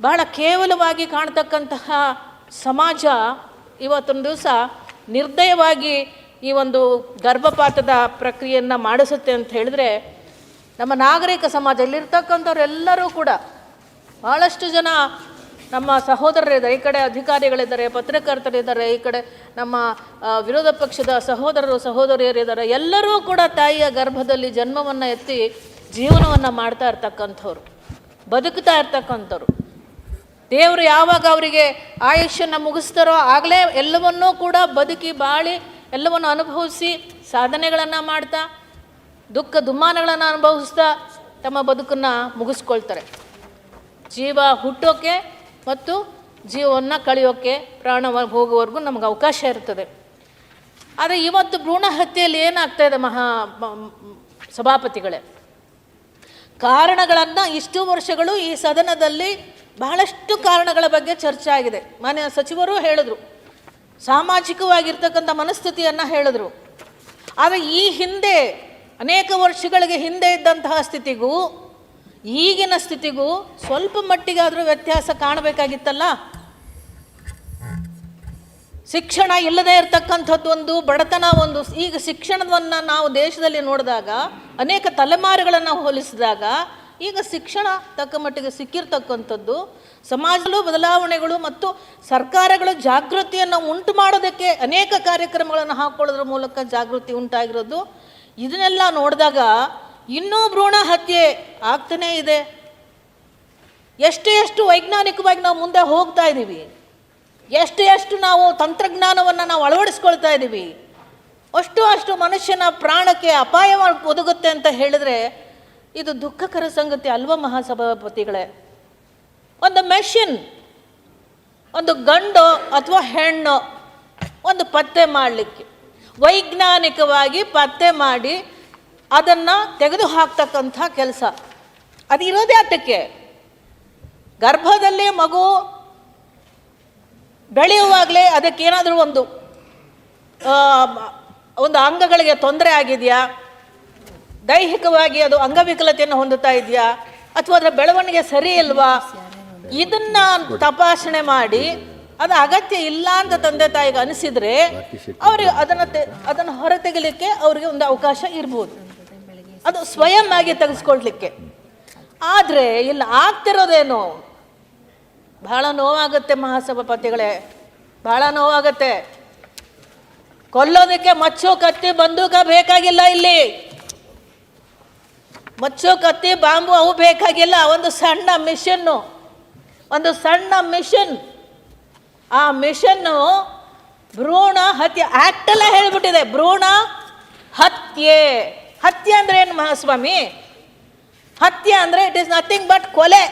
ಬಹಳ ಕೇವಲವಾಗಿ ಕಾಣ್ತಕ್ಕಂತಹ ಸಮಾಜ ಇವತ್ತೊಂದು ದಿವಸ ನಿರ್ದಯವಾಗಿ ಈ ಒಂದು ಗರ್ಭಪಾತದ ಪ್ರಕ್ರಿಯೆಯನ್ನು ಮಾಡಿಸುತ್ತೆ ಅಂತ ಹೇಳಿದ್ರೆ ನಮ್ಮ ನಾಗರಿಕ ಸಮಾಜ ಇಲ್ಲಿರ್ತಕ್ಕಂಥವ್ರೆಲ್ಲರೂ ಕೂಡ ಭಾಳಷ್ಟು ಜನ ನಮ್ಮ ಸಹೋದರರಿದ್ದಾರೆ. ಈ ಕಡೆ ಅಧಿಕಾರಿಗಳಿದ್ದಾರೆ, ಪತ್ರಕರ್ತರಿದ್ದಾರೆ, ಈ ಕಡೆ ನಮ್ಮ ವಿರೋಧ ಪಕ್ಷದ ಸಹೋದರರು, ಸಹೋದರಿಯರಿದ್ದಾರೆ. ಎಲ್ಲರೂ ಕೂಡ ತಾಯಿಯ ಗರ್ಭದಲ್ಲಿ ಜನ್ಮವನ್ನು ಎತ್ತಿ ಜೀವನವನ್ನು ಮಾಡ್ತಾ ಇರ್ತಕ್ಕಂಥವ್ರು, ಬದುಕ್ತಾ ಇರ್ತಕ್ಕಂಥವ್ರು. ದೇವರು ಯಾವಾಗ ಅವರಿಗೆ ಆಯುಷ್ಯನ ಮುಗಿಸ್ತಾರೋ ಆಗಲೇ ಎಲ್ಲವನ್ನೂ ಕೂಡ ಬದುಕಿ ಬಾಳಿ ಎಲ್ಲವನ್ನು ಅನುಭವಿಸಿ ಸಾಧನೆಗಳನ್ನು ಮಾಡ್ತಾ, ದುಃಖ ದುಮ್ಮಾನಗಳನ್ನು ಅನುಭವಿಸ್ತಾ ತಮ್ಮ ಬದುಕನ್ನು ಮುಗಿಸ್ಕೊಳ್ತಾರೆ. ಜೀವ ಹುಟ್ಟೋಕೆ ಮತ್ತು ಜೀವವನ್ನು ಕಳೆಯೋಕ್ಕೆ ಪ್ರಾಣ ಹೋಗುವವರೆಗೂ ನಮಗೆ ಅವಕಾಶ ಇರ್ತದೆ. ಆದರೆ ಇವತ್ತು ಭ್ರೂಣ ಹತ್ಯೆಯಲ್ಲಿ ಏನಾಗ್ತಾ ಇದೆ ಮಹಾ ಸಭಾಪತಿಗಳೇ? ಕಾರಣಗಳನ್ನು ಇಷ್ಟು ವರ್ಷಗಳು ಈ ಸದನದಲ್ಲಿ ಬಹಳಷ್ಟು ಕಾರಣಗಳ ಬಗ್ಗೆ ಚರ್ಚೆ ಆಗಿದೆ. ಮಾನ್ಯ ಸಚಿವರು ಹೇಳಿದ್ರು. ಸಾಮಾಜಿಕವಾಗಿರ್ತಕ್ಕಂಥ ಮನಸ್ಥಿತಿಯನ್ನು ಹೇಳಿದ್ರು. ಆದರೆ ಈ ಹಿಂದೆ, ಅನೇಕ ವರ್ಷಗಳಿಗೆ ಹಿಂದೆ ಇದ್ದಂತಹ ಸ್ಥಿತಿಗೂ, ಈಗಿನ ಸ್ಥಿತಿಗೂ ಸ್ವಲ್ಪ ಮಟ್ಟಿಗಾದರೂ ವ್ಯತ್ಯಾಸ ಕಾಣಬೇಕಾಗಿತ್ತಲ್ಲ? ಶಿಕ್ಷಣ ಇಲ್ಲದೆ ಇರತಕ್ಕಂಥದ್ದು ಒಂದು ಬಡತನ ಒಂದು, ಈಗ ಶಿಕ್ಷಣವನ್ನು ನಾವು ದೇಶದಲ್ಲಿ ನೋಡಿದಾಗ, ಅನೇಕ ತಲೆಮಾರುಗಳನ್ನು ಹೋಲಿಸಿದಾಗ ಈಗ ಶಿಕ್ಷಣ ತಕ್ಕ ಮಟ್ಟಿಗೆ ಸಿಕ್ಕಿರ್ತಕ್ಕಂಥದ್ದು, ಸಮಾಜದಲ್ಲೂ ಬದಲಾವಣೆಗಳು ಮತ್ತು ಸರ್ಕಾರಗಳು ಜಾಗೃತಿಯನ್ನು ಉಂಟು ಮಾಡೋದಕ್ಕೆ ಅನೇಕ ಕಾರ್ಯಕ್ರಮಗಳನ್ನು ಹಾಕ್ಕೊಳ್ಳೋದ್ರ ಮೂಲಕ ಜಾಗೃತಿ ಉಂಟಾಗಿರೋದು. ಇದನ್ನೆಲ್ಲ ನೋಡಿದಾಗ ಇನ್ನೂ ಭ್ರೂಣ ಹತ್ಯೆ ಆಗ್ತಾನೇ ಇದೆ. ಎಷ್ಟು ಎಷ್ಟು ವೈಜ್ಞಾನಿಕವಾಗಿ ನಾವು ಮುಂದೆ ಹೋಗ್ತಾ ಇದ್ದೀವಿ, ಎಷ್ಟು ಎಷ್ಟು ನಾವು ತಂತ್ರಜ್ಞಾನವನ್ನು ನಾವು ಅಳವಡಿಸ್ಕೊಳ್ತಾ ಇದ್ದೀವಿ, ಅಷ್ಟು ಅಷ್ಟು ಮನುಷ್ಯನ ಪ್ರಾಣಕ್ಕೆ ಅಪಾಯ ಒದಗುತ್ತೆ ಅಂತ ಹೇಳಿದ್ರೆ ಇದು ದುಃಖಕರ ಸಂಗತಿ ಅಲ್ವಾ ಮಹಾಸಭಾಪತಿಗಳೇ? ಒಂದು ಮೆಷಿನ್, ಒಂದು ಗಂಡು ಅಥವಾ ಹೆಣ್ಣು ಒಂದು ಪತ್ತೆ ಮಾಡಲಿಕ್ಕೆ. ವೈಜ್ಞಾನಿಕವಾಗಿ ಪತ್ತೆ ಮಾಡಿ ಅದನ್ನು ತೆಗೆದು ಹಾಕ್ತಕ್ಕಂಥ ಕೆಲಸ. ಅದು ಇರೋದೇ ಅದಕ್ಕೆ. ಗರ್ಭದಲ್ಲಿ ಮಗು ಬೆಳೆಯುವಾಗಲೇ ಅದಕ್ಕೇನಾದರೂ ಒಂದು ಒಂದು ಅಂಗಗಳಿಗೆ ತೊಂದರೆ ಆಗಿದೆಯಾ? ದೈಹಿಕವಾಗಿ ಅದು ಅಂಗವಿಕಲತೆಯನ್ನು ಹೊಂದುತ್ತಾ ಇದೆಯಾ? ಅಥವಾ ಅದರ ಬೆಳವಣಿಗೆ ಸರಿ ಇಲ್ವಾ? ಇದನ್ನ ತಪಾಸಣೆ ಮಾಡಿ, ಅದು ಅಗತ್ಯ ಇಲ್ಲ ಅಂತ ತಂದೆ ತಾಯಿಗೆ ಅನಿಸಿದ್ರೆ ಅವ್ರಿಗೆ ಅದನ್ನು ಅದನ್ನು ಹೊರತೆಗಲಿಕ್ಕೆ ಅವ್ರಿಗೆ ಒಂದು ಅವಕಾಶ ಇರ್ಬೋದು. ಅದು ಸ್ವಯಂ ಆಗಿ ತೆಗೆಸ್ಕೊಳ್ಲಿಕ್ಕೆ. ಆದರೆ ಇಲ್ಲಿ, ಆಗ್ತಿರೋದೇನು? ಬಹಳ ನೋವಾಗುತ್ತೆ ಮಹಾಸಭಾಪತಿಗಳೇ ಬಹಳ ನೋವಾಗುತ್ತೆ. ಕೊಲ್ಲೋದಕ್ಕೆ ಮಚ್ಚು, ಕತ್ತಿ, ಬಂದೂಕ ಬೇಕಾಗಿಲ್ಲ ಇಲ್ಲಿ. ಮಚ್ಚು ಕತ್ತಿ, ಬಾಂಬು ಅವು ಬೇಕಾಗಿಲ್ಲ. ಒಂದು ಸಣ್ಣ ಮಿಷನ್ನು, ಒಂದು ಸಣ್ಣ ಮಿಷನ್. ಆ ಮಿಷನ್ನು ಭ್ರೂಣ ಹತ್ಯೆ ಆ್ಯಕ್ಟಲ್ಲೇ ಹೇಳಿಬಿಟ್ಟಿದೆ. ಭ್ರೂಣ ಹತ್ಯೆ. ಹತ್ಯೆ ಅಂದ್ರೆ ಏನು ಮಹಾಸ್ವಾಮಿ? ಹತ್ಯೆ ಅಂದರೆ ಇಟ್ ಈಸ್ ನಥಿಂಗ್ ಬಟ್ ಕೊಲೆ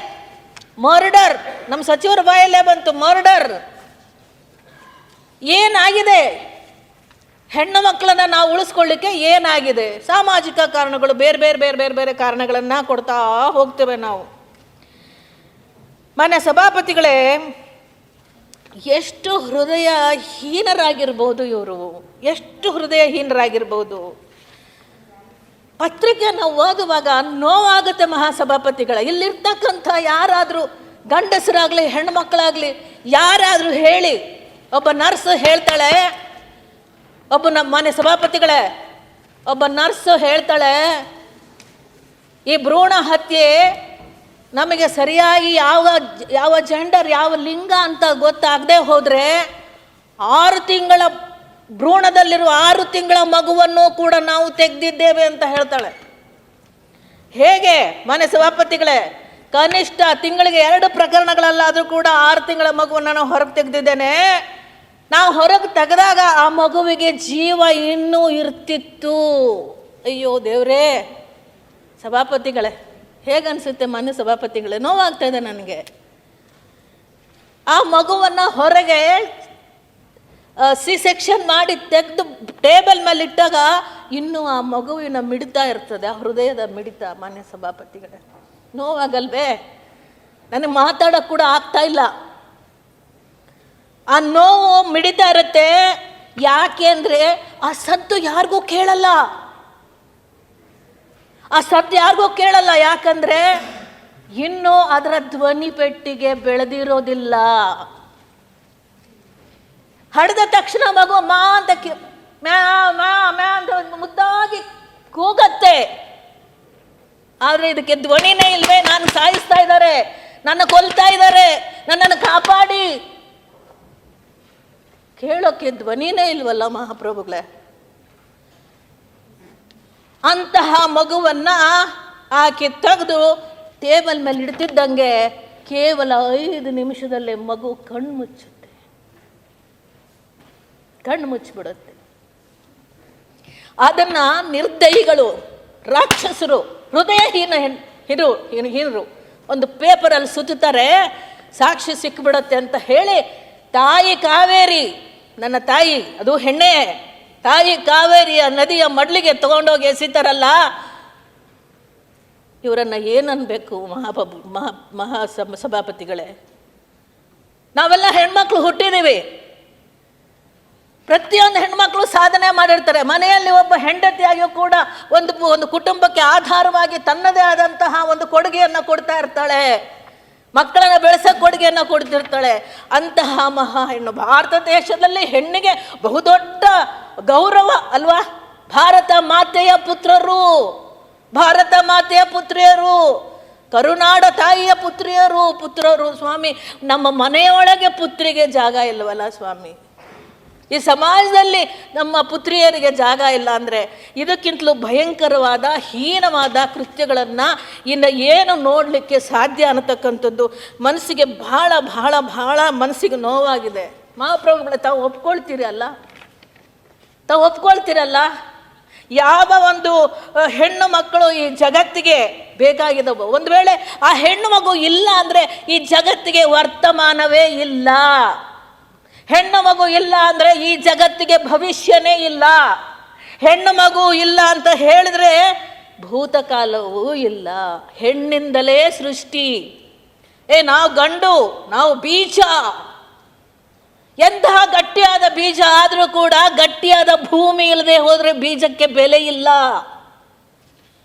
ಮರ್ಡರ್ ನಮ್ಮ ಸಚಿವರ ಬಾಯಲ್ಲೇ ಬಂತು ಮರ್ಡರ್ ಏನಾಗಿದೆ? ಹೆಣ್ಣು ಮಕ್ಕಳನ್ನ ನಾವು ಉಳಿಸ್ಕೊಳ್ಳಿಕ್ಕೆ ಏನಾಗಿದೆ? ಸಾಮಾಜಿಕ ಕಾರಣಗಳು ಬೇರೆ ಬೇರೆ ಬೇರೆ ಬೇರೆ ಬೇರೆ ಕಾರಣಗಳನ್ನು ಕೊಡ್ತಾ ಹೋಗ್ತೇವೆ ನಾವು. ಮನೆ ಸಭಾಪತಿಗಳೇ, ಎಷ್ಟು ಹೃದಯ ಹೀನರಾಗಿರ್ಬೋದು ಇವರು. ಎಷ್ಟು ಹೃದಯ ಹೀನರಾಗಿರ್ಬೋದು ಪತ್ರಿಕೆಯನ್ನು ಓದುವಾಗ ನೋವಾಗುತ್ತೆ ಮಹಾಸಭಾಪತಿಗಳ. ಇಲ್ಲಿರ್ತಕ್ಕಂಥ ಯಾರಾದರೂ ಗಂಡಸರಾಗಲಿ ಹೆಣ್ಮಕ್ಳಾಗಲಿ ಯಾರಾದರೂ ಹೇಳಿ, ಒಬ್ಬ ನರ್ಸ್ ಹೇಳ್ತಾಳೆ ಒಬ್ಬ ನಮ್ಮ ಮನೆ ಸಭಾಪತಿಗಳೇ, ಒಬ್ಬ ನರ್ಸ್ ಹೇಳ್ತಾಳೆ, ಈ ಭ್ರೂಣ ಹತ್ಯೆ ನಮಗೆ ಸರಿಯಾಗಿ ಯಾವ ಯಾವ ಜೆಂಡರ್, ಯಾವ ಲಿಂಗ ಅಂತ ಗೊತ್ತಾಗದೆ ಹೋದರೆ ಆರು ತಿಂಗಳ ಭ್ರೂಣದಲ್ಲಿರುವ ಆರು ತಿಂಗಳ ಮಗುವನ್ನು ಕೂಡ ನಾವು ತೆಗೆದಿದ್ದೇವೆ ಅಂತ ಹೇಳ್ತಾಳೆ. ಹೇಗೆ ಮನೆ ಸಭಾಪತಿಗಳೇ, ಕನಿಷ್ಠ ತಿಂಗಳಿಗೆ ಎರಡು ಪ್ರಕರಣಗಳಲ್ಲಾದರೂ ಕೂಡ ಆರು ತಿಂಗಳ ಮಗುವನ್ನು ನಾನು ಹೊರಗೆ ತೆಗೆದಿದ್ದೇನೆ. ನಾವು ಹೊರಗೆ ತೆಗೆದಾಗ ಆ ಮಗುವಿಗೆ ಜೀವ ಇನ್ನೂ ಇರ್ತಿತ್ತು. ಅಯ್ಯೋ ದೇವ್ರೇ, ಸಭಾಪತಿಗಳೇ ಹೇಗನ್ಸುತ್ತೆ ಮಾನ್ಯ ಸಭಾಪತಿಗಳೇ, ನೋವಾಗ್ತಾ ಇದೆ ನನಗೆ. ಆ ಮಗುವನ್ನು ಹೊರಗೆ ಸಿ ಸೆಕ್ಷನ್ ಮಾಡಿ ತೆಗೆದು ಟೇಬಲ್ ಮೇಲೆ ಇಟ್ಟಾಗ ಇನ್ನೂ ಆ ಮಗುವಿನ ಮಿಡಿತ ಇರ್ತದೆ, ಆ ಹೃದಯದ ಮಿಡಿತ ಮಾನ್ಯ ಸಭಾಪತಿಗಳೇ. ನೋವಾಗಲ್ವೇ? ನನಗೆ ಮಾತಾಡೋಕ್ಕೆ ಕೂಡ ಆಗ್ತಾ ಇಲ್ಲ. ಆ ನೋವು ಮಿಡಿತಾ ಇರುತ್ತೆ. ಯಾಕೆ ಅಂದರೆ ಆ ಸದ್ದು ಯಾರಿಗೂ ಕೇಳಲ್ಲ. ಆ ಸದ್ದು ಯಾರಿಗೂ ಕೇಳಲ್ಲ. ಯಾಕಂದರೆ ಇನ್ನೂ ಅದರ ಧ್ವನಿ ಪೆಟ್ಟಿಗೆ ಬೆಳೆದಿರೋದಿಲ್ಲ. ಹಡ್ದ ತಕ್ಷಣ ಮಗು ಮಾ ಅಂತ ಮ್ಯಾ ಮ್ಯಾ ಅಂತ ಮುದ್ದಾಗಿ ಕೂಗತ್ತೆ. ಆದರೆ ಇದಕ್ಕೆ ಧ್ವನಿನೇ ಇಲ್ವೇ. ನಾನು ಸಾಯಿಸ್ತಾ ಇದ್ದಾರೆ. ನನ್ನ ಕೊಲ್ತಾ ಇದ್ದಾರೆ. ನನ್ನನ್ನು ಕಾಪಾಡಿ. ಕೇಳೋಕೆ ಧ್ವನಿನೇ ಇಲ್ವಲ್ಲ ಮಹಾಪ್ರಭುಗಳೇ? ಅಂತಹ ಮಗುವನ್ನ ಆಕೆ ತೆಗೆದು ಟೇಬಲ್ ಮೇಲೆ ಇಡ್ತಿದ್ದಂಗೆ ಕೇವಲ ಐದು ನಿಮಿಷದಲ್ಲೇ ಮಗು ಕಣ್ಣು ಮುಚ್ಚುತ್ತೆ. ಕಣ್ಣು ಮುಚ್ಚಿಬಿಡುತ್ತೆ. ಅದನ್ನ ನಿರ್ದಯಿಗಳು, ರಾಕ್ಷಸರು, ಹೃದಯಹೀನ ಹಿರು, ಹೀನ- ಹೀನರು ಒಂದು ಪೇಪರಲ್ಲಿ ಸುತ್ತುತ್ತಾರೆ, ಸಾಕ್ಷಿ ಸಿಕ್ಕಿಬಿಡತ್ತೆ ಅಂತ ಹೇಳಿ ತಾಯಿ ಕಾವೇರಿ ನನ್ನ ತಾಯಿ, ಅದು ಹೆಣ್ಣೆ. ತಾಯಿ ಕಾವೇರಿಯ ನದಿಯ ಮಡ್ಲಿಗೆ ತಗೊಂಡೋಗಿ ಎಸಿತಾರಲ್ಲ? ಇವರನ್ನು ಏನನ್ಬೇಕು ಮಹಾಬಬು, ಮಹಾ ಮಹಾ ಸಭ- ಸಭಾಪತಿಗಳೇ? ನಾವೆಲ್ಲ ಹೆಣ್ಮಕ್ಳು ಹುಟ್ಟಿದ್ದೀವಿ ಪ್ರತಿಯೊಂದು ಹೆಣ್ಮಕ್ಳು ಸಾಧನೆ ಮಾಡಿರ್ತಾರೆ. ಮನೆಯಲ್ಲಿ ಒಬ್ಬ ಹೆಂಡತಿಯಾಗಿಯೂ ಕೂಡ ಒಂದು ಒಂದು ಕುಟುಂಬಕ್ಕೆ ಆಧಾರವಾಗಿ ತನ್ನದೇ ಆದಂತಹ ಒಂದು ಕೊಡುಗೆಯನ್ನು ಕೊಡ್ತಾ ಇರ್ತಾಳೆ. ಮಕ್ಕಳನ್ನ ಬೆಳೆಸೋ ಕೊಡುಗೆಯನ್ನು ಕೊಡ್ತಿರ್ತಾಳೆ. ಅಂತಹ ಮಹಾ ಹೆಣ್ಣು. ಭಾರತ ದೇಶದಲ್ಲಿ ಹೆಣ್ಣಿಗೆ ಬಹುದೊಡ್ಡ ಗೌರವ ಅಲ್ವಾ? ಭಾರತ ಮಾತೆಯ ಪುತ್ರರು. ಭಾರತ ಮಾತೆಯ ಪುತ್ರಿಯರು. ಕರುನಾಡ ತಾಯಿಯ ಪುತ್ರಿಯರು. ಪುತ್ರರು, ಸ್ವಾಮಿ. ನಮ್ಮ ಮನೆಯೊಳಗೆ ಪುತ್ರಿಗೆ ಜಾಗ ಇಲ್ವಲ್ಲ, ಸ್ವಾಮಿ? ಈ ಸಮಾಜದಲ್ಲಿ ನಮ್ಮ ಪುತ್ರಿಯರಿಗೆ ಜಾಗ ಇಲ್ಲ ಅಂದರೆ ಇದಕ್ಕಿಂತಲೂ ಭಯಂಕರವಾದ, ಹೀನವಾದ ಕೃತ್ಯಗಳನ್ನು ಇನ್ನು ಏನು ನೋಡಲಿಕ್ಕೆ ಸಾಧ್ಯ ಅನ್ನತಕ್ಕಂಥದ್ದು ಮನಸ್ಸಿಗೆ ಬಹಳ ಬಹಳ ಬಹಳ ಮನಸ್ಸಿಗೆ ನೋವಾಗಿದೆ. ಮಹಾಪ್ರಭುಗಳ, ತಾವು ಒಪ್ಕೊಳ್ತೀರಿ ಅಲ್ಲ? ತಾವು ಒಪ್ಕೊಳ್ತೀರಲ್ಲ ಯಾವ ಒಂದು ಹೆಣ್ಣು ಮಕ್ಕಳು ಈ ಜಗತ್ತಿಗೆ ಬೇಕಾಗಿದ್ದವು ಒಂದು ವೇಳೆ ಆ ಹೆಣ್ಣು ಮಗು ಇಲ್ಲ ಅಂದರೆ ಈ ಜಗತ್ತಿಗೆ ವರ್ತಮಾನವೇ ಇಲ್ಲ. ಹೆಣ್ಣು ಮಗು ಇಲ್ಲ ಅಂದರೆ ಈ ಜಗತ್ತಿಗೆ ಭವಿಷ್ಯನೇ ಇಲ್ಲ. ಹೆಣ್ಣು ಮಗು ಇಲ್ಲ ಅಂತ ಹೇಳಿದ್ರೆ ಭೂತಕಾಲವೂ ಇಲ್ಲ. ಹೆಣ್ಣಿಂದಲೇ ಸೃಷ್ಟಿ. ಏ, ನಾವು ಗಂಡು, ನಾವು ಬೀಜ. ಎಂತಹ ಗಟ್ಟಿಯಾದ ಬೀಜ ಆದರೂ ಕೂಡ ಗಟ್ಟಿಯಾದ ಭೂಮಿ ಇಲ್ಲದೆ ಹೋದರೆ ಬೀಜಕ್ಕೆ ಬೆಲೆ ಇಲ್ಲ.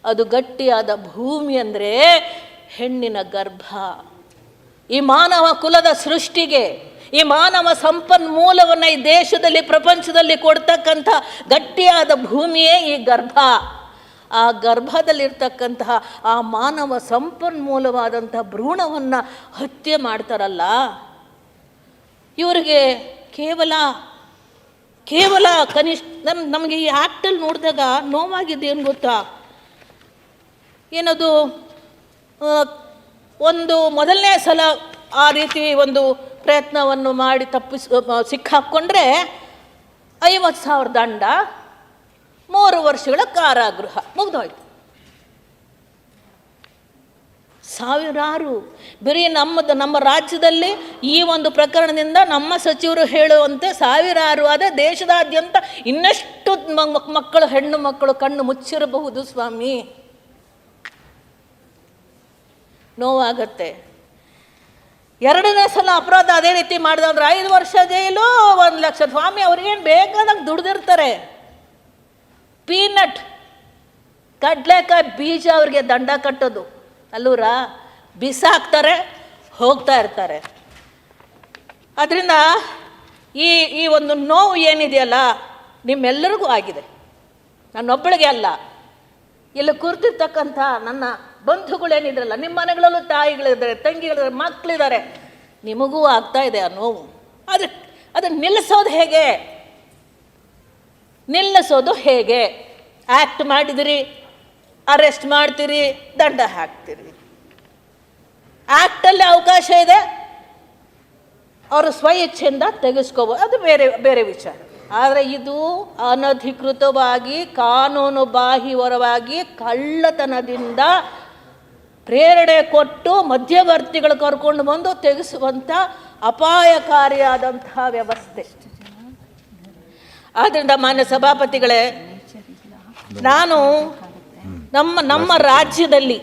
ಅದು ಗಟ್ಟಿಯಾದ ಭೂಮಿ ಅಂದರೆ ಹೆಣ್ಣಿನ ಗರ್ಭ. ಈ ಮಾನವ ಕುಲದ ಸೃಷ್ಟಿಗೆ, ಈ ಮಾನವ ಸಂಪನ್ಮೂಲವನ್ನು ಈ ದೇಶದಲ್ಲಿ, ಪ್ರಪಂಚದಲ್ಲಿ ಕೊಡ್ತಕ್ಕಂಥ ಗಟ್ಟಿಯಾದ ಭೂಮಿಯೇ ಈ ಗರ್ಭ. ಆ ಗರ್ಭದಲ್ಲಿರ್ತಕ್ಕಂತಹ ಆ ಮಾನವ ಸಂಪನ್ಮೂಲವಾದಂಥ ಭ್ರೂಣವನ್ನು ಹತ್ಯೆ ಮಾಡ್ತಾರಲ್ಲ, ಇವರಿಗೆ ಕೇವಲ ಕೇವಲ ಕನಿಷ್ಠ, ನಮ್, ನಮಗೆ ಈ ಆ್ಯಕ್ಟಲ್ಲಿ ನೋಡಿದಾಗ ನೋವಾಗಿದ್ದೇನು ಗೊತ್ತಾ? ಏನದು ಒಂದು ಮೊದಲನೇ ಸಲ ಆ ರೀತಿ ಒಂದು ಪ್ರಯತ್ನವನ್ನು ಮಾಡಿ ತಪ್ಪಿಸ್ ಸಿಕ್ಕಾಕ್ಕೊಂಡ್ರೆ ಐವತ್ತು ಸಾವಿರ ದಂಡ, ಮೂರು ವರ್ಷಗಳ ಕಾರಾಗೃಹ ಮುಗ್ದೋಯ್ತು. ಸಾವಿರಾರು ಬರೀ ನಮ್ಮದು, ನಮ್ಮ ರಾಜ್ಯದಲ್ಲಿ ಈ ಒಂದು ಪ್ರಕರಣದಿಂದ ನಮ್ಮ ಸಚಿವರು ಹೇಳುವಂತೆ ಸಾವಿರಾರು ಆದ ದೇಶದಾದ್ಯಂತ ಇನ್ನಷ್ಟು ಮಕ್- ಮಕ್ಕಳು, ಹೆಣ್ಣು ಮಕ್ಕಳು ಕಣ್ಣು ಮುಚ್ಚಿರಬಹುದು ಸ್ವಾಮಿ. ನೋವಾಗತ್ತೆ. ಎರಡನೇ ಸಲ ಅಪರಾಧ ಅದೇ ರೀತಿ ಮಾಡಿದಂದ್ರೆ ಐದು ವರ್ಷ ಜೈಲು, ಒಂದು ಲಕ್ಷ ಸ್ವಾಮಿ ಅವ್ರಿಗೇನು ಬೇಕಾದಂಗೆ ದುಡ್ದಿರ್ತಾರೆ. ಪೀನಟ್, ಕಡಲೆಕಾಯಿ ಬೀಜ ಅವ್ರಿಗೆ ದಂಡ ಕಟ್ಟೋದು. ಅಲ್ಲೂರ ಬಿಸಾಕ್ತಾರೆ ಹೋಗ್ತಾ ಇರ್ತಾರೆ. ಅದರಿಂದ ಈ ಈ ಒಂದು ನೋವು ಏನಿದೆಯಲ್ಲ, ನಿಮ್ಮೆಲ್ಲರಿಗೂ ಆಗಿದೆ. ನನ್ನೊಬ್ಬಳಿಗೆ ಅಲ್ಲ. ಇಲ್ಲಿ ಕುರ್ತಿರ್ತಕ್ಕಂಥ ನನ್ನ ಬಂಧುಗಳೇನಿದ್ರಲ್ಲ ನಿಮ್ಮ ಮನೆಗಳಲ್ಲೂ ತಾಯಿಗಳಿದ್ದಾರೆ, ತಂಗಿಗಳಿದ್ದಾರೆ ಮಕ್ಕಳಿದ್ದಾರೆ ನಿಮಗೂ ಆಗ್ತಾ ಇದೆ ಆ ನೋವು. ಅದು, ಅದನ್ನು ನಿಲ್ಲಿಸೋದು ಹೇಗೆ? ನಿಲ್ಲಿಸೋದು ಹೇಗೆ? ಆ್ಯಕ್ಟ್ ಮಾಡಿದಿರಿ ಅರೆಸ್ಟ್ ಮಾಡ್ತೀರಿ, ದಂಡ ಹಾಕ್ತೀರಿ. ಆ್ಯಕ್ಟಲ್ಲಿ ಅವಕಾಶ ಇದೆ. ಅವರು ಸ್ವ ಇಚ್ಛೆಯಿಂದ ತೆಗೆಸ್ಕೋಬೋದು ಅದು ಬೇರೆ ಬೇರೆ ವಿಚಾರ. ಆದರೆ ಇದು ಅನಧಿಕೃತವಾಗಿ, ಕಾನೂನು ಬಾಹಿರವಾಗಿ ಕಳ್ಳತನದಿಂದ ಪ್ರೇರಣೆ ಕೊಟ್ಟು ಮಧ್ಯವರ್ತಿಗಳು ಕರ್ಕೊಂಡು ಬಂದು ತೆಗೆಸುವಂಥ ಅಪಾಯಕಾರಿಯಾದಂತಹ ವ್ಯವಸ್ಥೆ. ಆದ್ದರಿಂದ ಮಾನ್ಯ ಸಭಾಪತಿಗಳೇ, ನಾನು ನಮ್ಮ ನಮ್ಮ ರಾಜ್ಯದಲ್ಲಿ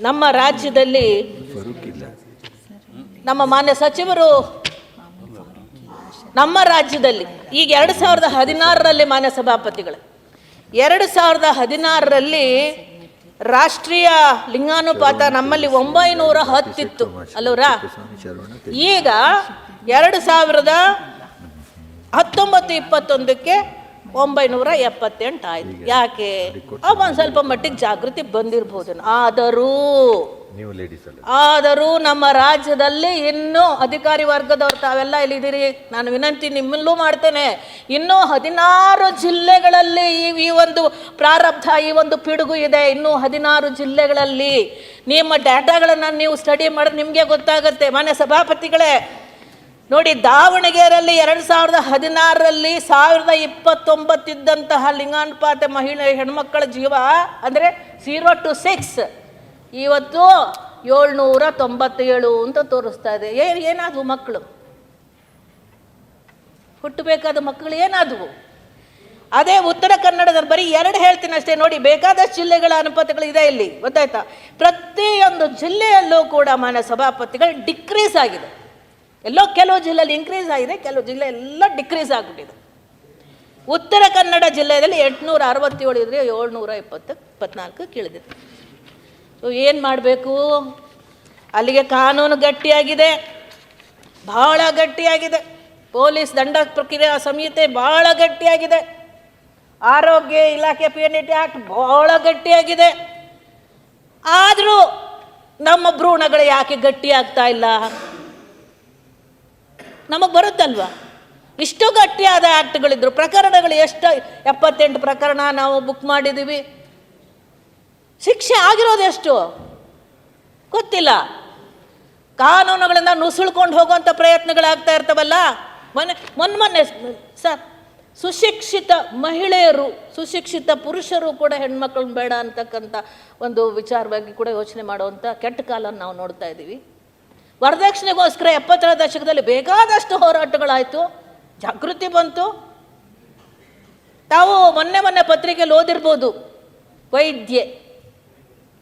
ನಮ್ಮ ರಾಜ್ಯದಲ್ಲಿ ನಮ್ಮ ಮಾನ್ಯ ಸಚಿವರು ನಮ್ಮ ರಾಜ್ಯದಲ್ಲಿ ಈಗ ಎರಡು ಸಾವಿರದ ಹದಿನಾರರಲ್ಲಿ ಮಾನ್ಯ ಸಭಾಪತಿಗಳು, ಎರಡು ಸಾವಿರದ ಹದಿನಾರರಲ್ಲಿ ರಾಷ್ಟ್ರೀಯ ಲಿಂಗಾನುಪಾತ ನಮ್ಮಲ್ಲಿ ಒಂಬೈನೂರ ಹತ್ತಿತ್ತು. ಅಲ್ಲವ್ರಾ? ಈಗ ಎರಡು ಸಾವಿರದ ಹತ್ತೊಂಬತ್ತು ಇಪ್ಪತ್ತೊಂದಕ್ಕೆ ಒಂಬೈನೂರ ಎಪ್ಪತ್ತೆಂಟು ಆಯಿತು. ಯಾಕೆ? ಅವಾಗ ಒಂದು ಸ್ವಲ್ಪ ಮಟ್ಟಿಗೆ ಜಾಗೃತಿ ಬಂದಿರ್ಬೋದು. ಆದರೂ ನೀವು ಲೇಡೀಸ್ ಆದರೂ ನಮ್ಮ ರಾಜ್ಯದಲ್ಲಿ ಇನ್ನೂ ಅಧಿಕಾರಿ ವರ್ಗದವರು ತಾವೆಲ್ಲ ಇಲ್ಲಿದ್ದೀರಿ ನಾನು ವಿನಂತಿ ನಿಮ್ಮಲ್ಲೂ ಮಾಡ್ತೇನೆ. ಇನ್ನೂ ಹದಿನಾರು ಜಿಲ್ಲೆಗಳಲ್ಲಿ ಈ ಈ ಒಂದು ಪ್ರಾರಬ್ಧ, ಈ ಒಂದು ಪಿಡುಗು ಇದೆ. ಇನ್ನೂ ಹದಿನಾರು ಜಿಲ್ಲೆಗಳಲ್ಲಿ ನಿಮ್ಮ ಡಾಟಾಗಳನ್ನು ನೀವು ಸ್ಟಡಿ ಮಾಡಿ ನಿಮಗೆ ಗೊತ್ತಾಗುತ್ತೆ. ಮಾನ್ಯ ಸಭಾಪತಿಗಳೇ, ನೋಡಿ ದಾವಣಗೆರೆಯಲ್ಲಿ ಎರಡು ಸಾವಿರದ ಹದಿನಾರರಲ್ಲಿ ಸಾವಿರದ ಇಪ್ಪತ್ತೊಂಬತ್ತಿದ್ದಂತಹ ಲಿಂಗಾನುಪಾತ ಮಹಿಳೆ ಹೆಣ್ಮಕ್ಕಳ ಜೀವ ಅಂದರೆ ಝೀರೋ ಟು ಸಿಕ್ಸ್ ಇವತ್ತು ಏಳ್ನೂರ ತೊಂಬತ್ತೇಳು ಅಂತ ತೋರಿಸ್ತಾ ಇದೆ. ಏ, ಏನಾದವು ಮಕ್ಕಳು? ಹುಟ್ಟಬೇಕಾದ ಮಕ್ಕಳು ಏನಾದವು? ಅದೇ ಉತ್ತರ ಕನ್ನಡದ ಬರೀ ಎರಡು ಹೇಳ್ತೀನಿ ಅಷ್ಟೇ. ನೋಡಿ, ಬೇಕಾದಷ್ಟು ಜಿಲ್ಲೆಗಳ ಅನುಪಾತಗಳು ಇದೆ ಇಲ್ಲಿ. ಗೊತ್ತಾಯ್ತಾ? ಪ್ರತಿಯೊಂದು ಜಿಲ್ಲೆಯಲ್ಲೂ ಕೂಡ ಮಾನ್ಯ ಸಭಾಪತಿಗಳು ಡಿಕ್ರೀಸ್ ಆಗಿದೆ. ಎಲ್ಲೋ ಕೆಲವು ಜಿಲ್ಲೆಯಲ್ಲಿ ಇನ್ಕ್ರೀಸ್ ಆಗಿದೆ, ಕೆಲವು ಜಿಲ್ಲೆ ಎಲ್ಲ ಡಿಕ್ರೀಸ್ ಆಗಿಬಿಟ್ಟಿದೆ. ಉತ್ತರ ಕನ್ನಡ ಜಿಲ್ಲೆಯಲ್ಲಿ ಎಂಟುನೂರ ಅರವತ್ತೇಳು ಇದ್ರೆ ಏಳ್ನೂರ ಇಪ್ಪತ್ತು, ಇಪ್ಪತ್ನಾಲ್ಕು ಕೀಳಿದೆ. ಏನು ಮಾಡಬೇಕು? ಅಲ್ಲಿಗೆ ಕಾನೂನು ಗಟ್ಟಿಯಾಗಿದೆ. ಬಹಳ ಗಟ್ಟಿಯಾಗಿದೆ. ಪೊಲೀಸ್ ದಂಡ ಪ್ರಕ್ರಿಯೆ ಸಂಹಿತೆ ಬಹಳ ಗಟ್ಟಿಯಾಗಿದೆ. ಆರೋಗ್ಯ ಇಲಾಖೆ ಪಿ ಎನ್ ಆ್ಯಕ್ಟ್ ಬಹಳ ಗಟ್ಟಿಯಾಗಿದೆ. ಆದರೂ ನಮ್ಮ ಭ್ರೂಣಗಳು ಯಾಕೆ ಗಟ್ಟಿಯಾಗ್ತಾ ಇಲ್ಲ? ನಮಗೆ ಬರುತ್ತಲ್ವಾ? ಇಷ್ಟು ಗಟ್ಟಿಯಾದ ಆ್ಯಕ್ಟ್ಗಳಿದ್ರು ಪ್ರಕರಣಗಳು ಎಷ್ಟು ಎಪ್ಪತ್ತೆಂಟು ಪ್ರಕರಣ ನಾವು ಬುಕ್ ಮಾಡಿದ್ದೀವಿ ಶಿಕ್ಷೆ ಆಗಿರೋದೆಷ್ಟು ಗೊತ್ತಿಲ್ಲ. ಕಾನೂನುಗಳನ್ನು ನುಸುಳ್ಕೊಂಡು ಹೋಗುವಂಥ ಪ್ರಯತ್ನಗಳಾಗ್ತಾ ಇರ್ತವಲ್ಲ? ಮೊನ್ನೆ ಮೊನ್ನೆ ಮೊನ್ನೆ ಸರ್, ಸುಶಿಕ್ಷಿತ ಮಹಿಳೆಯರು, ಸುಶಿಕ್ಷಿತ ಪುರುಷರು ಕೂಡ ಹೆಣ್ಮಕ್ಳನ್ನ ಬೇಡ ಅಂತಕ್ಕಂಥ ಒಂದು ವಿಚಾರವಾಗಿ ಕೂಡ ಯೋಚನೆ ಮಾಡುವಂಥ ಕೆಟ್ಟ ಕಾಲನ್ನು ನಾವು ನೋಡ್ತಾ ಇದ್ದೀವಿ. ವರದಕ್ಷಿಣೆಗೋಸ್ಕರ ಎಪ್ಪತ್ತರ ದಶಕದಲ್ಲಿ ಬೇಕಾದಷ್ಟು ಹೋರಾಟಗಳಾಯಿತು. ಜಾಗೃತಿ ಬಂತು. ತಾವು ಮೊನ್ನೆ ಮೊನ್ನೆ ಪತ್ರಿಕೆಯಲ್ಲಿ ಓದಿರ್ಬೋದು. ವೈದ್ಯೆ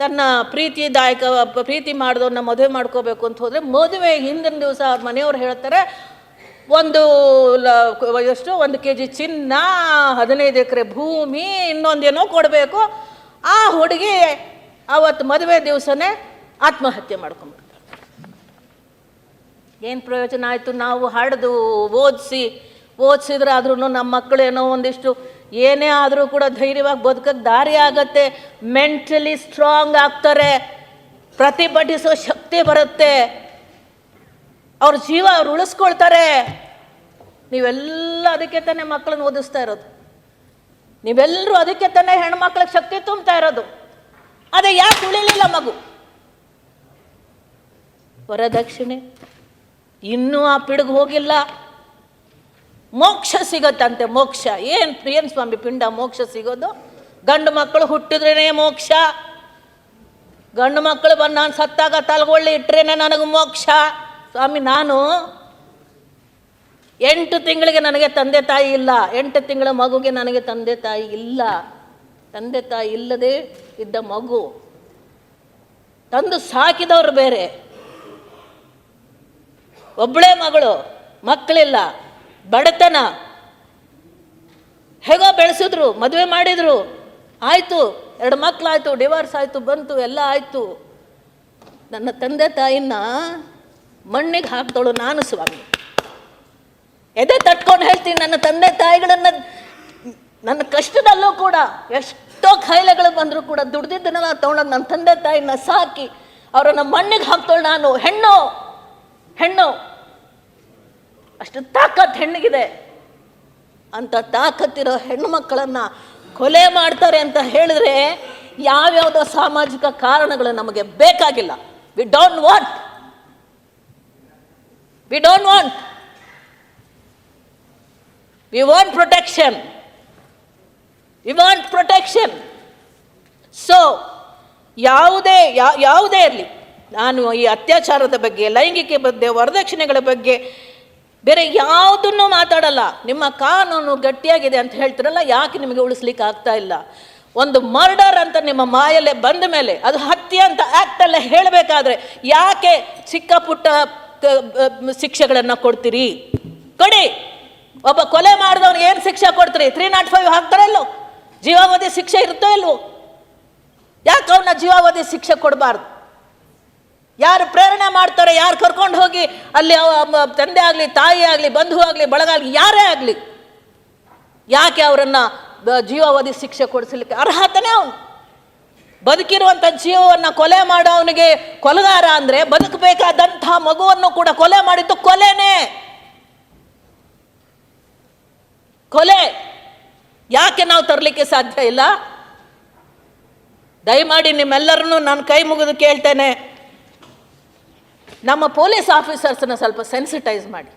ತನ್ನ ಪ್ರೀತಿದಾಯಕ, ಪ್ರೀತಿ ಮಾಡಿದವ್ರನ್ನ ಮದುವೆ ಮಾಡ್ಕೋಬೇಕು ಅಂತ ಹೋದರೆ ಮದುವೆ ಹಿಂದಿನ ದಿವಸ ಅವ್ರ ಮನೆಯವ್ರು ಹೇಳ್ತಾರೆ, ಒಂದು ಲ, ಎಷ್ಟು ಒಂದು ಕೆ ಜಿ ಚಿನ್ನ, ಹದಿನೈದು ಎಕರೆ ಭೂಮಿ, ಇನ್ನೊಂದೇನೋ ಕೊಡಬೇಕು. ಆ ಹುಡುಗಿ ಅವತ್ತು ಮದುವೆ ದಿವಸನೇ ಆತ್ಮಹತ್ಯೆ ಮಾಡ್ಕೊಂಡ್ಬಿಡ್ತಾರೆ ಏನು ಪ್ರಯೋಜನ ಆಯಿತು? ನಾವು ಹಾಡ್ದು ಓದಿಸಿ ಓದಿಸಿದ್ರೆ ಆದ್ರೂ ನಮ್ಮ ಮಕ್ಕಳು ಏನೋ ಒಂದಿಷ್ಟು ಏನೇ ಆದರೂ ಕೂಡ ಧೈರ್ಯವಾಗಿ ಬದುಕಕ್ಕೆ ದಾರಿ ಆಗತ್ತೆ. ಮೆಂಟಲಿ ಸ್ಟ್ರಾಂಗ್ ಆಗ್ತಾರೆ. ಪ್ರತಿಭಟಿಸೋ ಶಕ್ತಿ ಬರುತ್ತೆ. ಅವ್ರ ಜೀವ ಅವ್ರು ಉಳಿಸ್ಕೊಳ್ತಾರೆ. ನೀವೆಲ್ಲ ಅದಕ್ಕೆ ತಾನೇ ಮಕ್ಕಳನ್ನ ಓದಿಸ್ತಾ ಇರೋದು. ನೀವೆಲ್ಲರೂ ಅದಕ್ಕೆ ತಾನೇ ಹೆಣ್ಮಕ್ಳಿಗೆ ಶಕ್ತಿ ತುಂಬ್ತಾ ಇರೋದು. ಅದೇ ಯಾಕೆ ಉಳಿಲಿಲ್ಲ ಮಗು? ವರದಕ್ಷಿಣೆ. ಇನ್ನೂ ಆ ಪಿಡುಗು ಹೋಗಿಲ್ಲ. ಮೋಕ್ಷ ಸಿಗತ್ತಂತೆ ಮೋಕ್ಷ. ಏನು ಏನು ಸ್ವಾಮಿ ಪಿಂಡ ಮೋಕ್ಷ ಸಿಗೋದು? ಗಂಡು ಮಕ್ಕಳು ಹುಟ್ಟಿದ್ರೇ ಮೋಕ್ಷ. ಗಂಡು ಮಕ್ಕಳು ಬಂದು ನಾನು ಸತ್ತಾಗ ತಲಗೊಳ್ಳಿ ಇಟ್ರೇನೆ ನನಗೆ ಮೋಕ್ಷ. ಸ್ವಾಮಿ, ನಾನು ಎಂಟು ತಿಂಗಳಿಗೆ ನನಗೆ ತಂದೆ ತಾಯಿ ಇಲ್ಲ. ಎಂಟು ತಿಂಗಳ ಮಗುಗೆ ನನಗೆ ತಂದೆ ತಾಯಿ ಇಲ್ಲ. ತಂದೆ ತಾಯಿ ಇಲ್ಲದೆ ಇದ್ದ ಮಗು. ತಂದು ಸಾಕಿದವರು ಬೇರೆ. ಒಬ್ಬಳೇ ಮಗಳು ಮಕ್ಕಳಿಲ್ಲ ಬಡತನ. ಹೇಗೋ ಬೆಳೆಸಿದ್ರು, ಮದುವೆ ಮಾಡಿದ್ರು. ಆಯಿತು, ಎರಡು ಮಕ್ಕಳಾಯ್ತು ಡಿವೋರ್ಸ್ ಆಯಿತು, ಬಂತು, ಎಲ್ಲ ಆಯಿತು. ನನ್ನ ತಂದೆ ತಾಯಿನ ಮಣ್ಣಿಗೆ ಹಾಕ್ದಳು ನಾನು ಸ್ವಾಮಿ. ಎದೆ ತಟ್ಕೊಂಡು ಹೇಳ್ತೀನಿ, ನನ್ನ ತಂದೆ ತಾಯಿಗಳನ್ನು ನನ್ನ ಕಷ್ಟದಲ್ಲೂ ಕೂಡ, ಎಷ್ಟೋ ಕಾಯಿಲೆಗಳು ಬಂದರೂ ಕೂಡ, ದುಡ್ದಿದ್ದನ್ನೆಲ್ಲ ತೊಗೊಂಡು ನನ್ನ ತಂದೆ ತಾಯಿನ ಸಾಕಿ, ಅವರನ್ನು ಮಣ್ಣಿಗೆ ಹಾಕ್ತೋಳು ನಾನು. ಹೆಣ್ಣು ಹೆಣ್ಣು. ಅಷ್ಟು ತಾಕತ್ ಹೆಣ್ಣಿಗಿದೆ ಅಂತ ತಾಕತ್ತಿರೋ ಹೆಣ್ಣು ಮಕ್ಕಳನ್ನು ಕೊಲೆ ಮಾಡ್ತಾರೆ ಅಂತ ಹೇಳಿದ್ರೆ ಯಾವ್ಯಾವುದೋ ಸಾಮಾಜಿಕ ಕಾರಣಗಳು ನಮಗೆ ಬೇಕಾಗಿಲ್ಲ. We don't want we don't want we want protection we want protection so ಯಾವುದೇ ಯಾವುದೇ ಇರಲಿ. ನಾನು ಈ ಅತ್ಯಾಚಾರದ ಬಗ್ಗೆ, ಲೈಂಗಿಕ ಬಗ್ಗೆ ವರದಕ್ಷಿಣೆಗಳ ಬಗ್ಗೆ ಬೇರೆ ಯಾವುದನ್ನು ಮಾತಾಡಲ್ಲ. ನಿಮ್ಮ ಕಾನೂನು ಗಟ್ಟಿಯಾಗಿದೆ ಅಂತ ಹೇಳ್ತಿರಲ್ಲ, ಯಾಕೆ ನಿಮಗೆ ಉಳಿಸ್ಲಿಕ್ಕೆ ಆಗ್ತಾ ಇಲ್ಲ? ಒಂದು ಮರ್ಡರ್ ಅಂತ ನಿಮ್ಮ ಮಾಯಲ್ಲೇ ಬಂದ ಮೇಲೆ, ಅದು ಹತ್ಯೆ ಅಂತ ಆ್ಯಕ್ಟಲ್ಲೇ ಹೇಳಬೇಕಾದ್ರೆ ಯಾಕೆ ಚಿಕ್ಕ ಪುಟ್ಟ ಶಿಕ್ಷೆಗಳನ್ನು ಕೊಡ್ತೀರಿ? ಕೊಡಿ! ಒಬ್ಬ ಕೊಲೆ ಮಾಡಿದವನಿಗೆ ಏನು ಶಿಕ್ಷೆ ಕೊಡ್ತೀರಿ? ತ್ರೀ ನಾಟ್ ಫೈವ್ ಹಾಕ್ತಾರಲ್ಲೋ ಜೀವಾವಧಿ ಶಿಕ್ಷೆ ಇರುತ್ತೋ ಇಲ್ವೋ? ಯಾಕೆ ಅವನ್ನ ಜೀವಾವಧಿ ಶಿಕ್ಷೆ ಕೊಡಬಾರ್ದು? ಯಾರು ಪ್ರೇರಣೆ ಮಾಡ್ತಾರೆ, ಯಾರು ಕರ್ಕೊಂಡು ಹೋಗಿ ಅಲ್ಲಿ ತಂದೆ ಆಗಲಿ, ತಾಯಿ ಆಗಲಿ, ಬಂಧು ಆಗಲಿ, ಬಳಗ ಆಗಲಿ, ಯಾರೇ ಆಗಲಿ, ಯಾಕೆ ಅವರನ್ನು ಜೀವಾವಧಿ ಶಿಕ್ಷೆ ಕೊಡಿಸಲಿಕ್ಕೆ ಅರ್ಹತನೇ ಅವನು? ಬದುಕಿರುವಂಥ ಜೀವವನ್ನು ಕೊಲೆ ಮಾಡೋವನಿಗೆ ಕೊಲಗಾರ ಅಂದರೆ ಬದುಕಬೇಕಾದಂಥ ಮಗುವನ್ನು ಕೂಡ ಕೊಲೆ ಮಾಡಿದ್ದು ಕೊಲೆನೇ. ಕೊಲೆ. ಯಾಕೆ ನಾವು ತರಲಿಕ್ಕೆ ಸಾಧ್ಯ ಇಲ್ಲ? ದಯಮಾಡಿ ನಿಮ್ಮೆಲ್ಲರನ್ನೂ ನಾನು ಕೈ ಮುಗಿದು ಕೇಳ್ತೇನೆ. ನಮ್ಮ ಪೊಲೀಸ್ ಆಫೀಸರ್ಸನ್ನ ಸ್ವಲ್ಪ ಸೆನ್ಸಿಟೈಸ್ ಮಾಡಿ.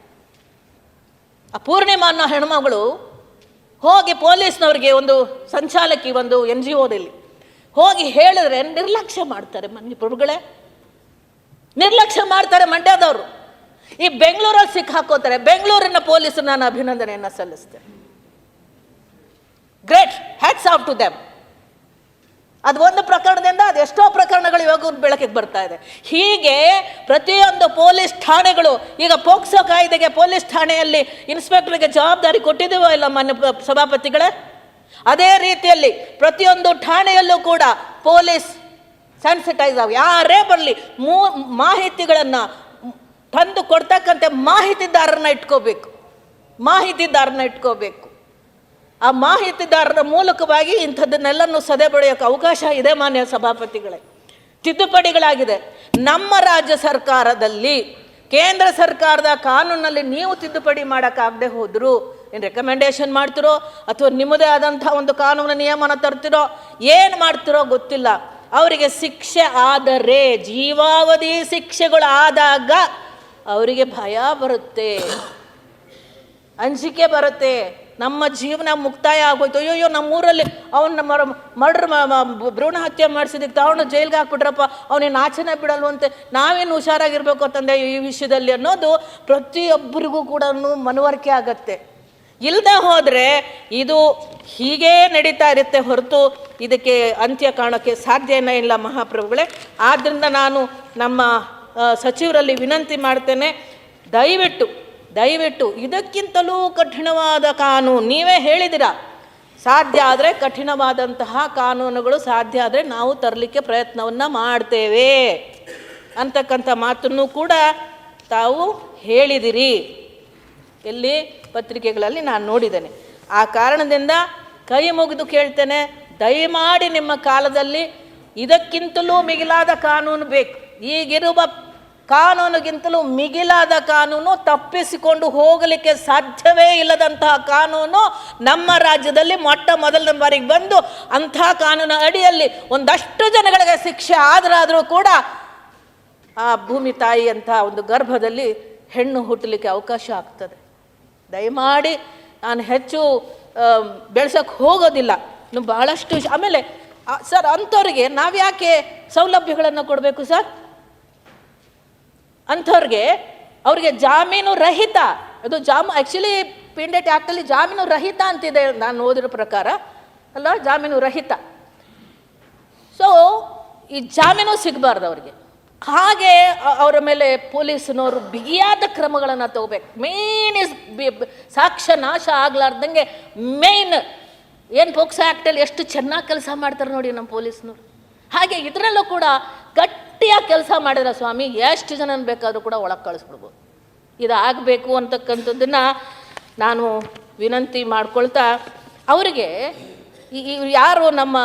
ಆ ಪೂರ್ಣಿಮಾ ಅನ್ನೋ ಹೆಣ್ಮಗಳು ಹೋಗಿ ಪೊಲೀಸ್ನವ್ರಿಗೆ ಒಂದು ಸಂಚಾಲಕಿ ಒಂದು ಎನ್ ಜಿ ಒದಲ್ಲಿ ಹೋಗಿ ಹೇಳಿದ್ರೆ ನಿರ್ಲಕ್ಷ್ಯ ಮಾಡ್ತಾರೆ ಮನೆ ಪ್ರಭುಗಳೇ. ನಿರ್ಲಕ್ಷ್ಯ ಮಾಡ್ತಾರೆ ಮಂಡ್ಯದವರು. ಈ ಬೆಂಗಳೂರಲ್ಲಿ ಸಿಕ್ಕಾಕೋತಾರೆ. ಬೆಂಗಳೂರಿನ ಪೊಲೀಸರು ನಾನು ಅಭಿನಂದನೆಯನ್ನು ಸಲ್ಲಿಸ್ತೇನೆ. Great hats off to them ಅದು ಒಂದು ಪ್ರಕರಣದಿಂದ ಅದು ಎಷ್ಟೋ ಪ್ರಕರಣಗಳು ಇವಾಗ ಬೆಳಕಿಗೆ ಬರ್ತಾ ಇದೆ. ಹೀಗೆ ಪ್ರತಿಯೊಂದು ಪೊಲೀಸ್ ಠಾಣೆಗಳು, ಈಗ ಪೋಕ್ಸೋ ಕಾಯ್ದೆಗೆ ಪೊಲೀಸ್ ಠಾಣೆಯಲ್ಲಿ ಇನ್ಸ್ಪೆಕ್ಟರ್ಗೆ ಜವಾಬ್ದಾರಿ ಕೊಟ್ಟಿದ್ದೀವೋ ಇಲ್ಲ ಮಾನ್ಯ ಸಭಾಪತಿಗಳೇ? ಅದೇ ರೀತಿಯಲ್ಲಿ ಪ್ರತಿಯೊಂದು ಠಾಣೆಯಲ್ಲೂ ಕೂಡ ಪೊಲೀಸ್ ಸೆನ್ಸಿಟೈಸ್ ಆಗಿ, ಯಾರೇ ಬರಲಿ ಮೂ, ಮಾಹಿತಿಗಳನ್ನು ತಂದು ಕೊಡ್ತಕ್ಕಂಥ ಮಾಹಿತಿದಾರರನ್ನ ಇಟ್ಕೋಬೇಕು. ಮಾಹಿತಿದಾರನ ಇಟ್ಕೋಬೇಕು. ಆ ಮಾಹಿತಿದಾರರ ಮೂಲಕವಾಗಿ ಇಂಥದ್ದನ್ನೆಲ್ಲನೂ ಸದೆ ಬಳಿಯೋಕ್ಕೆ ಅವಕಾಶ ಇದೆ ಮಾನ್ಯ ಸಭಾಪತಿಗಳೇ. ತಿದ್ದುಪಡಿಗಳಾಗಿದೆ. ನಮ್ಮ ರಾಜ್ಯ ಸರ್ಕಾರದಲ್ಲಿ ಕೇಂದ್ರ ಸರ್ಕಾರದ ಕಾನೂನಲ್ಲಿ ನೀವು ತಿದ್ದುಪಡಿ ಮಾಡೋಕ್ಕಾಗದೆ ಹೋದರೂ ಏನು ರೆಕಮೆಂಡೇಷನ್ ಮಾಡ್ತಿರೋ ಅಥವಾ ನಿಮ್ಮದೇ ಆದಂಥ ಒಂದು ಕಾನೂನು ನಿಯಮನ ತರ್ತಿರೋ, ಏನು ಮಾಡ್ತಿರೋ ಗೊತ್ತಿಲ್ಲ. ಅವರಿಗೆ ಶಿಕ್ಷೆ ಆದರೆ, ಜೀವಾವಧಿ ಶಿಕ್ಷೆಗಳು ಆದಾಗ ಅವರಿಗೆ ಭಯ ಬರುತ್ತೆ. ಅಂಜಿಕೆ ಬರುತ್ತೆ. ನಮ್ಮ ಜೀವನ ಮುಕ್ತಾಯ ಆಗೋಯ್ತು. ಅಯ್ಯೋ ನಮ್ಮೂರಲ್ಲಿ ಅವನ್ನ ಮರ, ಮರ್ಡ್ರ್ ಭ್ರೂಣ ಹತ್ಯೆ ಮಾಡಿಸಿದಕ್ಕೆ ತಾವನ್ನ ಜೈಲ್ಗೆ ಹಾಕ್ಬಿಟ್ರಪ್ಪ. ಅವನೇನು ಆಚೆನೆ ಬಿಡಲ್ವ ಬಿಡಲ್ವಂತೆ. ನಾವೇನು ಹುಷಾರಾಗಿರ್ಬೇಕು ಅಂತಂದೆ ಈ ವಿಷಯದಲ್ಲಿ ಅನ್ನೋದು ಪ್ರತಿಯೊಬ್ಬರಿಗೂ ಕೂಡ ಮನವರಿಕೆ ಆಗತ್ತೆ. ಇಲ್ಲದೆ ಹೋದರೆ ಇದು ಹೀಗೇ ನಡೀತಾ ಇರುತ್ತೆ ಹೊರತು ಇದಕ್ಕೆ ಅಂತ್ಯ ಕಾಣೋಕ್ಕೆ ಸಾಧ್ಯನೇ ಇಲ್ಲ ಮಹಾಪ್ರಭುಗಳೇ. ಆದ್ದರಿಂದ ನಾನು ನಮ್ಮ ಸಚಿವರಲ್ಲಿ ವಿನಂತಿ ಮಾಡ್ತೇನೆ, ದಯವಿಟ್ಟು ದಯವಿಟ್ಟು ಇದಕ್ಕಿಂತಲೂ ಕಠಿಣವಾದ ಕಾನೂನು ನೀವೇ ಹೇಳಿದಿರ. ಸಾಧ್ಯ ಆದರೆ ಕಠಿಣವಾದಂತಹ ಕಾನೂನುಗಳು ಸಾಧ್ಯ ಆದರೆ ನಾವು ತರಲಿಕ್ಕೆ ಪ್ರಯತ್ನವನ್ನು ಮಾಡ್ತೇವೆ. ಅಂತಕ್ಕಂಥ ಮಾತನ್ನು ಕೂಡ ತಾವು ಹೇಳಿದಿರಿ. ಎಲ್ಲಿ ಪತ್ರಿಕೆಗಳಲ್ಲಿ ನಾನು ನೋಡಿದ್ದೇನೆ. ಆ ಕಾರಣದಿಂದ ಕೈ ಮುಗಿದು ಕೇಳ್ತೇನೆ. ದಯಮಾಡಿ ನಿಮ್ಮ ಕಾಲದಲ್ಲಿ ಇದಕ್ಕಿಂತಲೂ ಮಿಗಿಲಾದ ಕಾನೂನು ಬೇಕು. ಈಗಿರುವ ಕಾನೂನಿಗಿಂತಲೂ ಮಿಗಿಲಾದ ಕಾನೂನು ತಪ್ಪಿಸಿಕೊಂಡು ಹೋಗಲಿಕ್ಕೆ ಸಾಧ್ಯವೇ ಇಲ್ಲದಂತಹ ಕಾನೂನು ನಮ್ಮ ರಾಜ್ಯದಲ್ಲಿ ಮೊಟ್ಟ ಮೊದಲನೇ ಬಾರಿಗೆ ಬಂದು ಅಂಥ ಕಾನೂನು ಅಡಿಯಲ್ಲಿ ಒಂದಷ್ಟು ಜನಗಳಿಗೆ ಶಿಕ್ಷೆ ಆದರಾದರೂ ಕೂಡ ಆ ಭೂಮಿ ತಾಯಿ ಅಂತ ಒಂದು ಗರ್ಭದಲ್ಲಿ ಹೆಣ್ಣು ಹುಟ್ಟಲಿಕ್ಕೆ ಅವಕಾಶ ಆಗ್ತದೆ. ದಯಮಾಡಿ ನಾನು ಹೆಚ್ಚು ಬೆಳೆಸೋಕ್ಕೆ ಹೋಗೋದಿಲ್ಲ. ಬಹಳಷ್ಟು ಆಮೇಲೆ ಸರ್, ಅಂಥವ್ರಿಗೆ ನಾವು ಯಾಕೆ ಸೌಲಭ್ಯಗಳನ್ನು ಕೊಡಬೇಕು ಸರ್? ಅಂಥವ್ರಿಗೆ ಅವ್ರಿಗೆ ಜಾಮೀನು ರಹಿತ, ಅದು ಜಾಮ್ ಆ್ಯಕ್ಚುಲಿ ಪಿಂಡೆಟ್ ಆ್ಯಕ್ಟಲ್ಲಿ ಜಾಮೀನು ರಹಿತ ಅಂತಿದೆ ನಾನು ಓದಿರೋ ಪ್ರಕಾರ, ಅಲ್ಲ, ಜಾಮೀನು ರಹಿತ. ಸೊ ಈ ಜಾಮೀನು ಸಿಗಬಾರ್ದು ಅವ್ರಿಗೆ. ಹಾಗೆ ಅವರ ಮೇಲೆ ಪೊಲೀಸ್ನವರು ಬಿಗಿಯಾದ ಕ್ರಮಗಳನ್ನು ತಗೋಬೇಕು. ಮೇನ್ ಇಸ್ ಸಾಕ್ಷ್ಯ ನಾಶ ಆಗ್ಲಾರ್ದಂಗೆ ಮೇನ್ ಏನು ಪೋಕ್ಸೋ ಆ್ಯಕ್ಟಲ್ಲಿ ಎಷ್ಟು ಚೆನ್ನಾಗಿ ಕೆಲಸ ಮಾಡ್ತಾರೆ ನೋಡಿ ನಮ್ಮ ಪೊಲೀಸ್ನವರು. ಹಾಗೆ ಇದರಲ್ಲೂ ಕೂಡ ಗಟ್ಟಿಯಾಗಿ ಕೆಲಸ ಮಾಡಿದ್ರೆ ಸ್ವಾಮಿ, ಎಷ್ಟು ಜನ ಬೇಕಾದರೂ ಕೂಡ ಒಳಗೆ ಕಳಿಸ್ಬಿಡ್ಬೋದು. ಇದು ಆಗಬೇಕು ಅಂತಕ್ಕಂಥದ್ದನ್ನು ನಾನು ವಿನಂತಿ ಮಾಡ್ಕೊಳ್ತಾ, ಅವರಿಗೆ ಈ ಯಾರು ನಮ್ಮ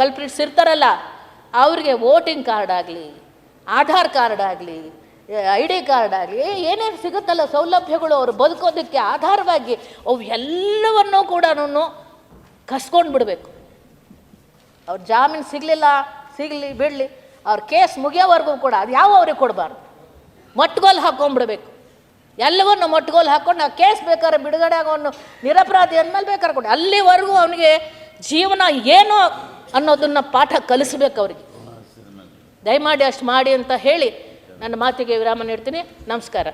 ಕಲ್ಪ್ರಿಟ್ಸ್ ಇರ್ತಾರಲ್ಲ, ಅವ್ರಿಗೆ ವೋಟಿಂಗ್ ಕಾರ್ಡ್ ಆಗಲಿ, ಆಧಾರ್ ಕಾರ್ಡ್ ಆಗಲಿ ಐ ಡಿ ಕಾರ್ಡ್ ಆಗಲಿ ಏನೇನು ಸಿಗುತ್ತಲ್ಲ ಸೌಲಭ್ಯಗಳು ಅವರು ಬದುಕೋದಕ್ಕೆ ಆಧಾರವಾಗಿ, ಅವು ಎಲ್ಲವನ್ನೂ ಕೂಡ ಕಸ್ಕೊಂಡು ಬಿಡಬೇಕು ಅವ್ರ ಜಾಮೀನು ಸಿಗಲಿಲ್ಲ, ಸಿಗಲಿ, ಬಿಡಲಿ. ಅವ್ರ ಕೇಸ್ ಮುಗಿಯೋವರೆಗೂ ಕೂಡ ಅದು ಯಾವ ಅವ್ರಿಗೆ ಕೊಡಬಾರ್ದು. ಮೊಟ್ಟಗೋಲು ಹಾಕೊಂಡ್ಬಿಡ್ಬೇಕು ಎಲ್ಲವನ್ನು ಮೊಟ್ಟಗೋಲು ಹಾಕೊಂಡು ಆ ಕೇಸ್ ಬೇಕಾದ್ರೆ ಬಿಡುಗಡೆ ಆಗೋನು ನಿರಪರಾಧಿ ಅಂದಮೇಲೆ ಬೇಕಾದ್ರೆ ಕೊಡಿ. ಅಲ್ಲಿವರೆಗೂ ಅವನಿಗೆ ಜೀವನ ಏನು ಅನ್ನೋದನ್ನು ಪಾಠ ಕಲಿಸ್ಬೇಕು ಅವರಿಗೆ. ದಯಮಾಡಿ ಅಷ್ಟು ಮಾಡಿ ಅಂತ ಹೇಳಿ ನನ್ನ ಮಾತಿಗೆ ವಿರಾಮ ನೀಡ್ತೀನಿ. ನಮಸ್ಕಾರ.